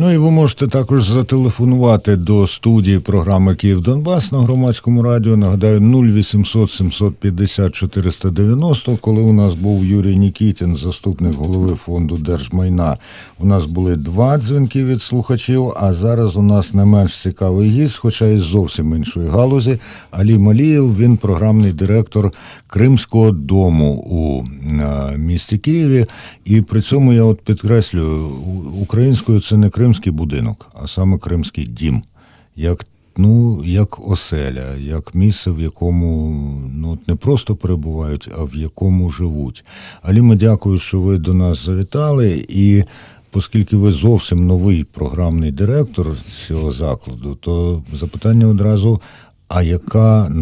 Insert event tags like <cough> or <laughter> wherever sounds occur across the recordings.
Ну і ви можете також зателефонувати до студії програми Київ Донбас на громадському радіо. Нагадаю, 0800 750 490. Коли у нас був Юрій Нікітін, заступник голови фонду держмайна, у нас були два дзвінки від слухачів. А зараз у нас не менш цікавий гість, хоча з зовсім іншої галузі. Алі Малієв. Він програмний директор Кримського дому у місті Києві. І при цьому я от підкреслюю, українською це не кримський будинок, а саме кримський дім. Як Ну, як оселя, як місце, в якому ну не просто перебувають, а в якому живуть. Аліма, дякую, що ви до нас завітали. І оскільки ви зовсім новий програмний директор цього закладу, то запитання одразу: а яка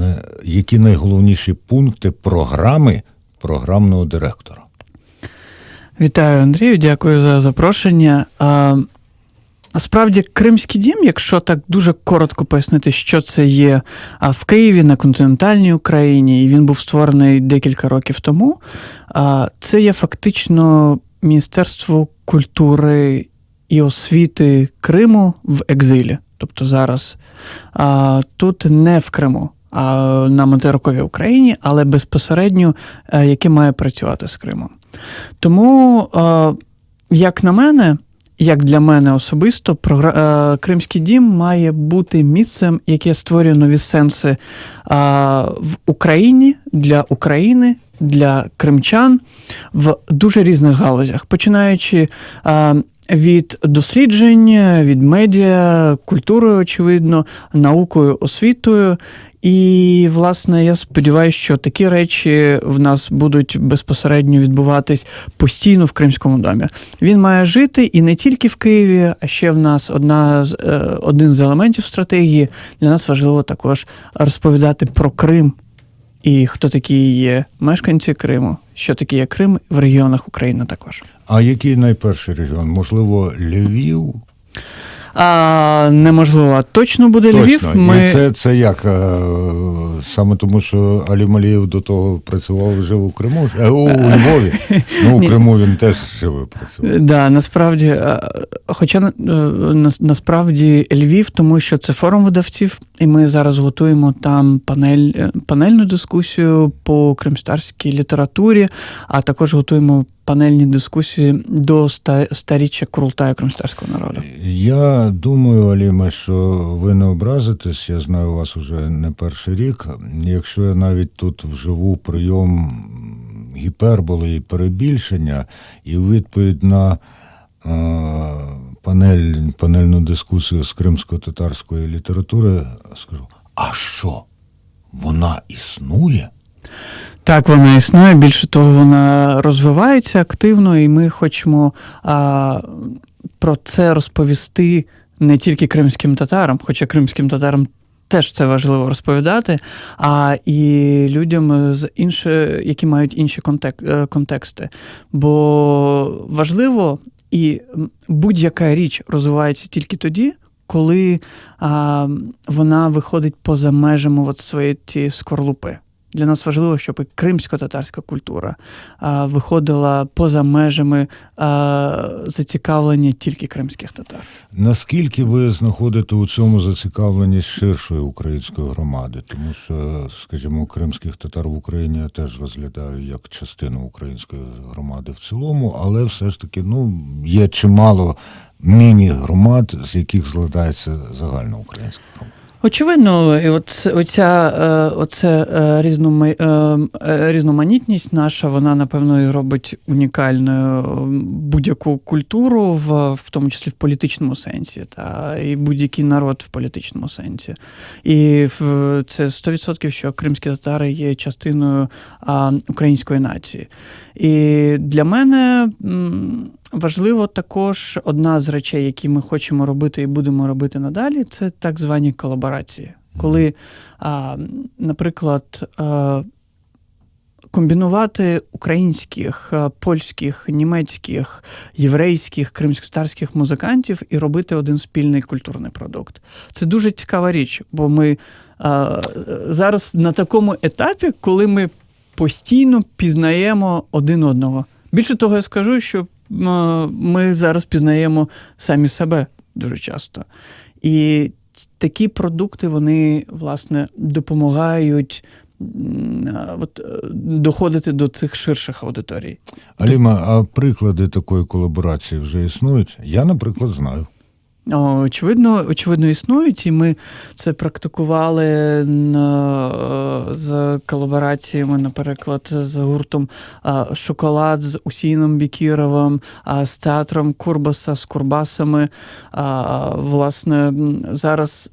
які найголовніші пункти програми програмного директора? Вітаю, Андрію, дякую за запрошення. Насправді, Кримський дім, якщо так дуже коротко пояснити, що це є в Києві на континентальній Україні, і він був створений декілька років тому. Це є фактично Міністерство культури і освіти Криму в екзилі. Тобто зараз тут не в Криму, на материковій Україні, але безпосередньо е, яке має працювати з Кримом. Тому, е, як на мене, як для мене особисто, е, Кримський дім має бути місцем, яке створює нові сенси в Україні для України, для кримчан в дуже різних галузях, починаючи. Від досліджень, від медіа, культурою, очевидно, наукою, освітою. І, власне, я сподіваюся, що такі речі в нас будуть безпосередньо відбуватись постійно в Кримському домі. Він має жити і не тільки в Києві, а ще в нас одна з е, один з елементів стратегії. Для нас важливо також розповідати про Крим і хто такі є мешканці Криму, що таке є Крим в регіонах України також. А який найперший регіон? Можливо, Львів? А, неможливо, а точно буде Львів. Ми... І це, це як? е, Саме тому, що Алі Малієв до того працював жив у Криму, е, у Львові. Ну, у Криму він теж жив і працював. Да, насправді, е, хоча е, насправді Львів, тому що це форум видавців, і ми зараз готуємо там панель, е, панельну дискусію по кримстарській літературі, а також готуємо панельні дискусії до ста- старіччя Курултаю кримстарського народу. Я думаю, Аліма, що ви не образитесь, я знаю вас уже не перший рік. Якщо я навіть тут вживу прийом гіперболи і перебільшення, і відповідь на е, панель, панельну дискусію з кримсько-татарської літератури скажу: а що? Вона існує? Так, вона існує. Більше того, вона розвивається активно, і ми хочемо а, про це розповісти не тільки кримським татарам, хоча кримським татарам. Теж це важливо розповідати, а і людям з інше, які мають інші е, контексти. Бо важливо, і будь-яка річ розвивається тільки тоді, коли а, вона виходить поза межами своєї цієї скорлупи. Для нас важливо, щоб і кримсько-татарська культура а, виходила поза межами а, зацікавлення тільки кримських татар. Наскільки ви знаходите у цьому зацікавленість ширшої української громади? Тому що, скажімо, кримських татар в Україні я теж розглядаю як частину української громади в цілому, але все ж таки ну, є чимало міні-громад, з яких складається загальна українська громада. Очевидно, і от оця е, оце е, е, різноманітність наша, вона напевно і робить унікальною будь-яку культуру, в, в тому числі в політичному сенсі, та і будь-який народ в політичному сенсі. І це 100%, що кримські татари є частиною української нації. І для мене. Важливо також одна з речей, які ми хочемо робити і будемо робити надалі, це так звані колаборації. Коли, а, наприклад, а, комбінувати українських, польських, німецьких, єврейських, кримськотарських музикантів і робити один спільний культурний продукт. Це дуже цікава річ, бо ми а, зараз на такому етапі, коли ми постійно пізнаємо один одного. Більше того, я скажу, що ми зараз пізнаємо самі себе дуже часто. І такі продукти вони власне допомагають от, доходити до цих ширших аудиторій. Аліма, а приклади такої колаборації вже існують? Я, наприклад, знаю. Очевидно, очевидно, існують, і ми це практикували на, з колабораціями, наприклад, з гуртом Шоколад з Усіном Бікіровим, з театром Курбаса, з Курбасами. Власне, зараз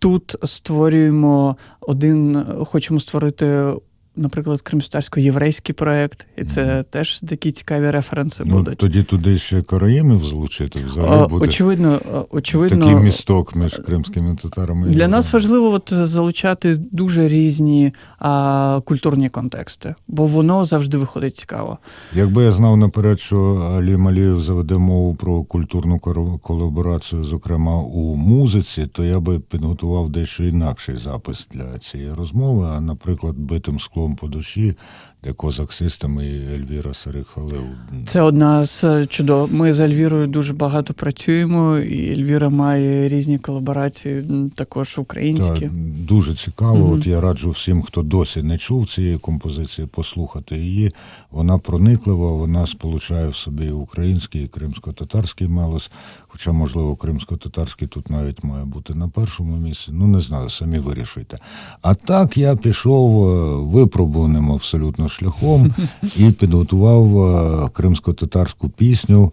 тут створюємо один, хочемо створити. Наприклад, кримстарсько-єврейський проєкт, і це теж такі цікаві референси Ну, будуть. тоді туди ще кораємів злучити. А, Взагалі буде очевидно, очевидно, такий місток між кримськими татарами. і Для нас важливо от залучати дуже різні а, культурні контексти, бо воно завжди виходить цікаво. Якби я знав наперед, що Алім Алієв заведе мову про культурну колаборацію, зокрема у музиці, то я би підготував дещо інакший запис для цієї розмови. А, наприклад, битим склом по душі, де козак Систем і Ельвіра Сарихалев. Це одна з чудов. Ми з Ельвірою дуже багато працюємо, і Ельвіра має різні колаборації, також українські. Так, дуже цікаво. Мгм. От я раджу всім, хто досі не чув цієї композиції, послухати її. Вона прониклива, вона сполучає в собі і український і кримсько-татарський мелос. Хоча, можливо, кримсько-татарський тут навіть має бути на першому місці. Ну, не знаю, самі вирішуйте. А так я пішов е, випробуваним абсолютно шляхом <laughs> і підготував е, кримсько-татарську пісню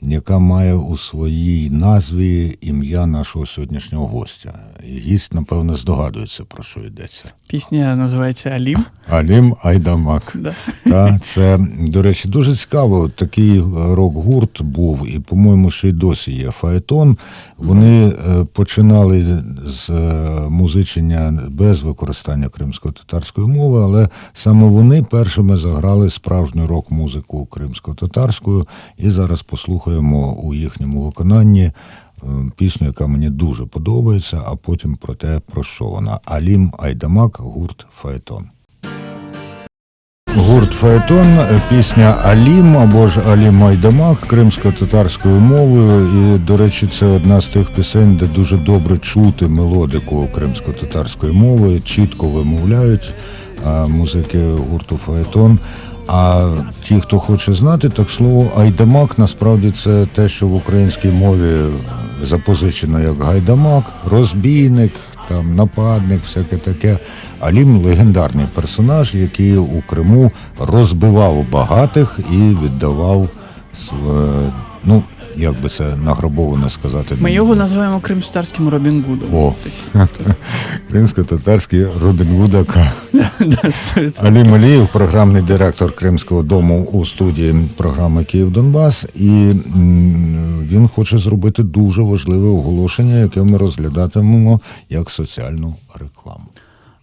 яка має у своїй назві ім'я нашого сьогоднішнього гостя. І гість, напевно, здогадується, про що йдеться. Пісня називається Алім. Алім Айдамак. Да. Та, це, до речі, дуже цікаво. Такий рок-гурт був, і, по-моєму, ще й досі є Фаетон. Вони е, починали з е, музичення без використання кримсько-татарської мови, але саме вони першими заграли справжню рок-музику кримсько-татарською. І зараз послухаємо у їхньому виконанні е, пісню, яка мені дуже подобається, а потім про те, про що вона. Алім Айдамак, гурт Фаетон. Гурт Фаетон, е, пісня Алім або ж Алім Айдамак кримсько-татарською мовою. І, до речі, це одна з тих пісень, де дуже добре чути мелодику кримсько-татарської мови, чітко вимовляють а, музики гурту Фаетон. А ті, хто хоче знати, так слово Айдамак насправді це те, що в українській мові запозичено як гайдамак, розбійник, там нападник, всяке таке. Алім легендарний персонаж, який у Криму розбивав багатих і віддавав ну, як би це награбовано сказати. Ми його називаємо кримстарським Робін Гудом. О. <laughs> Кримсько-татарський Робін Гудака. <laughs> Да, сто відсотків. Алім Алієв, програмний директор Кримського дому у студії програми Київ Донбас, і він хоче зробити дуже важливе оголошення, яке ми розглядатимемо як соціальну рекламу.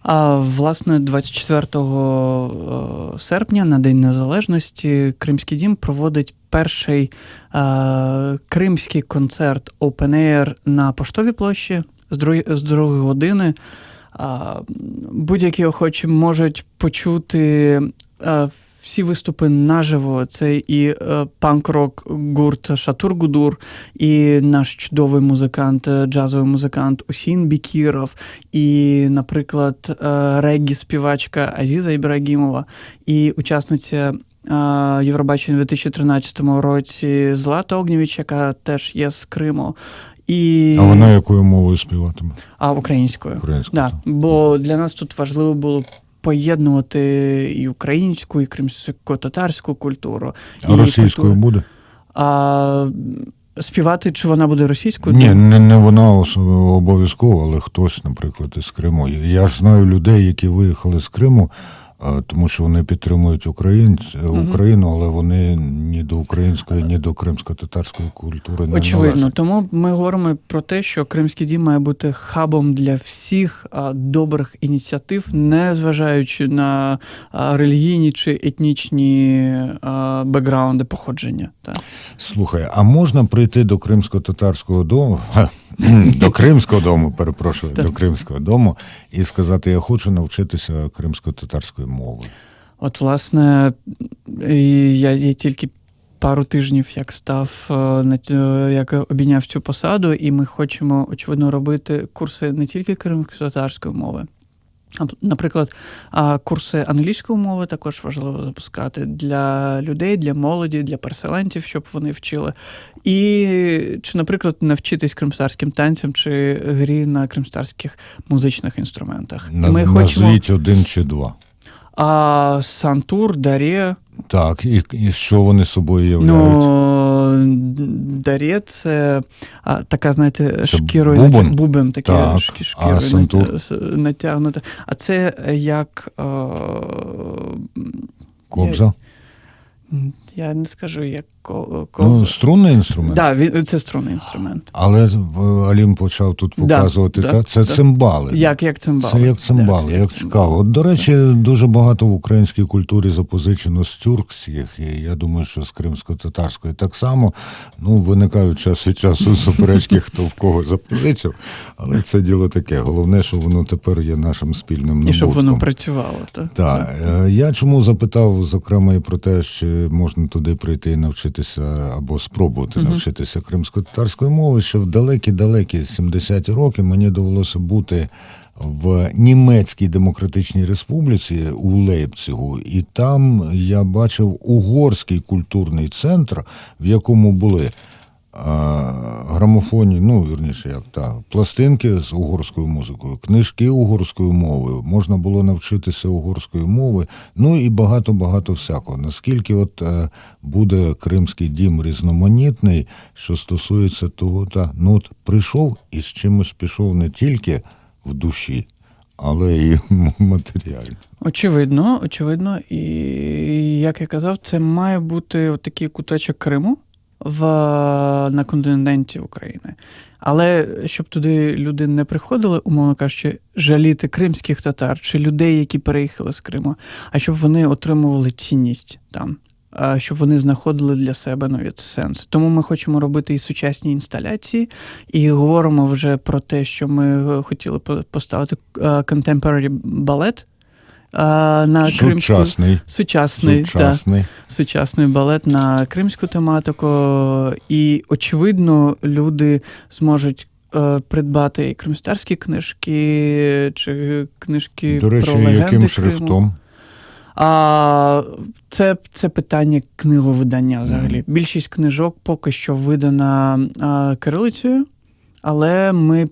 А власне, 24 е, серпня на День Незалежності Кримський дім проводить перший е, кримський концерт Open Air на поштовій площі з другої, з другої години. Е, Будь-які охочі можуть почути е, всі виступи наживо. Це і е, панк-рок гурт Шатур Гудур, і наш чудовий музикант, е, джазовий музикант Усін Бікіров, і, наприклад, е, реггі-співачка Азіза Ібрагімова, і учасниця Євробачення у 2013 році Злата Огнєвіч, яка теж є з Криму. І... А вона якою мовою співатиме? А українською. Українською. Да, бо для нас тут важливо було поєднувати і українську, і кримсько-татарську культуру. А і російською культуру. буде? А співати, чи вона буде російською? Ні, не, не вона обов'язково, але хтось, наприклад, із Криму. Я ж знаю людей, які виїхали з Криму, тому що вони підтримують українць, Україну, але вони ні до української, ні до кримсько-татарської культури не Очевидно, належать. тому ми говоримо про те, що Кримський дім має бути хабом для всіх добрих ініціатив, не зважаючи на релігійні чи етнічні бекграунди походження. Так. Слухай, а можна прийти до кримсько-татарського дому? До кримського дому, перепрошую, до кримського дому і сказати, я хочу навчитися кримсько-татарської мови. От, власне, я, я тільки пару тижнів, як став е, е, як обійняв цю посаду, і ми хочемо очевидно робити курси не тільки кримсько-татарської мови. Наприклад, курси англійської мови також важливо запускати для людей, для молоді, для переселенців, щоб вони вчили. І чи, наприклад, навчитись кримстарським танцям чи грі на кримстарських музичних інструментах. На- Ми хочемо Назвіть один чи два. а, сантур, дарє. Так, і, і що вони собою являють? Ну, дарє це а, така, знаєте, шкірою бубен, бубен таке Так, шкі- а шкірою с- натягнуте. А це як. Кобза? я, я не скажу, як ко- Ну, струнний інструмент. да, це струнний інструмент. Але Алім почав тут показувати, да, та, це да. цимбали. Як, як цимбали. Це як цимбали, Так, як цікаво. От, до речі, дуже багато в українській культурі запозичено з тюркських, і я думаю, що з кримсько-татарської так само. Ну, виникають час від часу суперечки, хто в кого запозичив, але це діло таке. Головне, що воно тепер є нашим спільним І щоб воно працювало. Так, Так, е, я чому запитав, зокрема, і про те, чи можна туди прийти і навчитися або спробувати Мгм. навчитися кримсько-татарської мови, що в далекі-далекі 70-ті роки мені довелося бути в Німецькій Демократичній Республіці у Лейпцигу, і там я бачив угорський культурний центр, в якому були грамофоні, ну вірніше, як та пластинки з угорською музикою, книжки угорською мовою, можна було навчитися угорської мови, ну і багато багато всякого. Наскільки от е, буде кримський дім різноманітний, що стосується того, та ну от прийшов і з чимось пішов не тільки в душі, але і матеріально. Очевидно, очевидно, і як я казав, це має бути такий куточок Криму в, на континенті України. Але щоб туди люди не приходили, умовно кажучи, жаліти кримських татар чи людей, які переїхали з Криму, а щоб вони отримували цінність там. Щоб вони знаходили для себе нові сенси. Тому ми хочемо робити і сучасні інсталяції, і говоримо вже про те, що ми е, хотіли по- поставити е, contemporary балет е, на кримську Сучасний, сучасний, та, сучасний. сучасний балет на кримську тематику. І, очевидно, люди зможуть е, придбати і кримстарські книжки чи книжки До речі, про легенди яким Криму. шрифтом? А це, це питання книговидання взагалі. Більшість книжок поки що видана а, кирилицею, але ми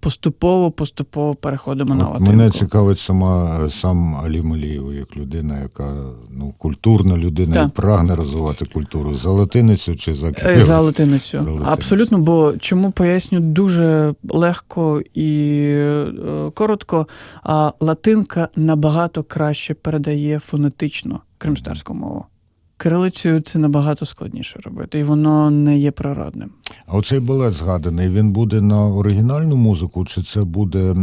поступово поступово переходимо на латинку. мене цікавить сама сам Алім Алієв, як людина, яка ну культурна людина Так. і прагне розвивати культуру за латиницю чи за Е. За латиницю. За латиницю. Абсолютно, бо чому поясню дуже легко і е, коротко. А латинка набагато краще передає фонетично кримстарську мову. Кирилицею це набагато складніше робити, і воно не є природним. А оцей балет згаданий, він буде на оригінальну музику, чи це буде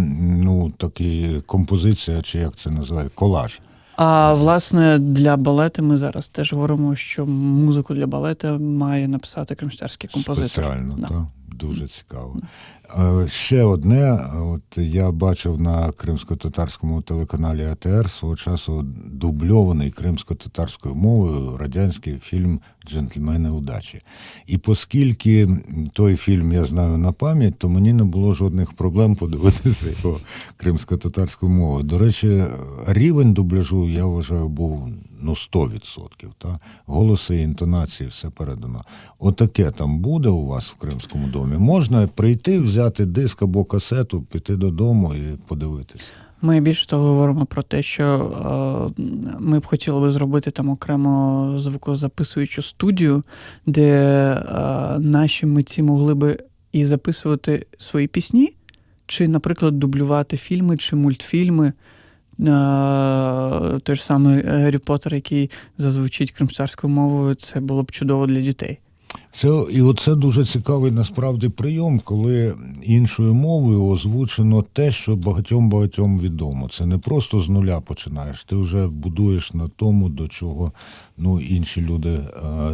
ну такі композиція, чи як це називає, колаж? А власне для балету ми зараз теж говоримо, що музику для балета має написати кримштарський композитор. Спеціально, Да. так? Дуже цікаво. Е, Ще одне, от я бачив на кримсько-татарському телеканалі АТР свого часу дубльований кримсько-татарською мовою радянський фільм Джентльмени удачі. І оскільки той фільм я знаю на пам'ять, то мені не було жодних проблем подивитися його кримсько-татарською мовою. До речі, рівень дубляжу, я вважаю, був ну 100%. Та? Голоси, інтонації, все передано. Отаке там буде у вас в Кримському домі. Можна прийти, взяти диск або касету, піти додому і подивитися. Ми більше того говоримо про те, що е, ми б хотіли би зробити там окремо звукозаписуючу студію, де е, наші митці могли би і записувати свої пісні, чи, наприклад, дублювати фільми чи мультфільми. Е, той ж самий Гаррі Поттер, який зазвучить кримстарською мовою, це було б чудово для дітей. Це і оце дуже цікавий насправді прийом, коли іншою мовою озвучено те, що багатьом багатьом відомо. Це не просто з нуля починаєш. Ти вже будуєш на тому, до чого ну інші люди е,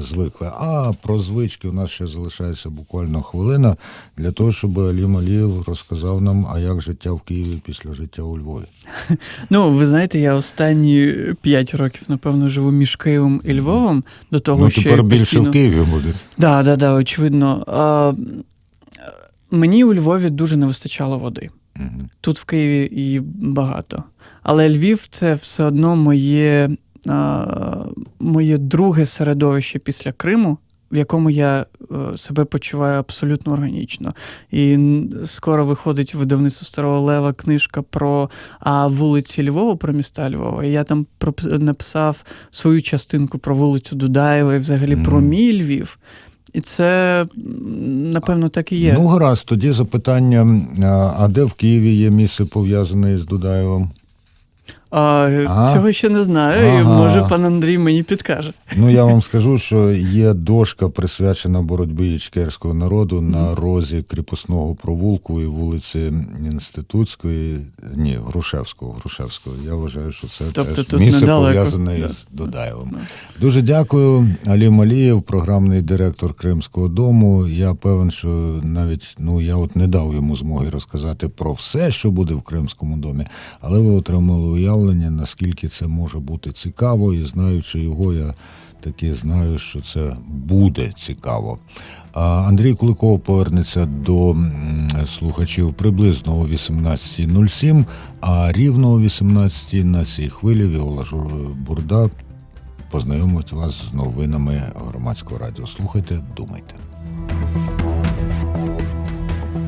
звикли. А про звички у нас ще залишається буквально хвилина для того, щоб Алім Алієв розказав нам, а як життя в Києві після життя у Львові. <laughs> Ну, ви знаєте, я останні 5 років, напевно, живу між Києвом і Львовом. До того, ну що тепер більше постійно... в Києві буде. Да, да, да, очевидно. А, мені у Львові дуже не вистачало води. Тут в Києві її багато. Але Львів це все одно моє, а, моє друге середовище після Криму, в якому я е, себе почуваю абсолютно органічно. І скоро виходить видавництво Старого Лева книжка про а, вулиці Львова, про міста Львова. І я там написав свою частинку про вулицю Дудаєва і взагалі про Мгм. мій Львів. І це, напевно, так і є. Ну, гаразд, тоді запитання: а, а де в Києві є місце пов'язане з Дудаєвом? А, А? Цього ще не знаю, і Ага. може пан Андрій мені підкаже. Ну, я вам скажу, що є дошка, присвячена боротьбі ічкерського народу на розі кріпосного провулку і вулиці Інститутської, ні, Грушевського. Грушевського. Я вважаю, що це Тобто теж тут місце недалеко. пов'язане Да. з Дудаєвом. Да. Дуже дякую. Алі Малієв, програмний директор Кримського дому. Я певен, що навіть ну я от не дав йому змоги розказати про все, що буде в Кримському домі, але ви отримали уявлення, наскільки це може бути цікаво, і знаючи його, я таки знаю, що це буде цікаво. Андрій Куликов повернеться до слухачів приблизно о 18.07, а рівно о 18.00 на цій хвилі Віола Бурда познайомить вас з новинами громадського радіо. Слухайте, думайте.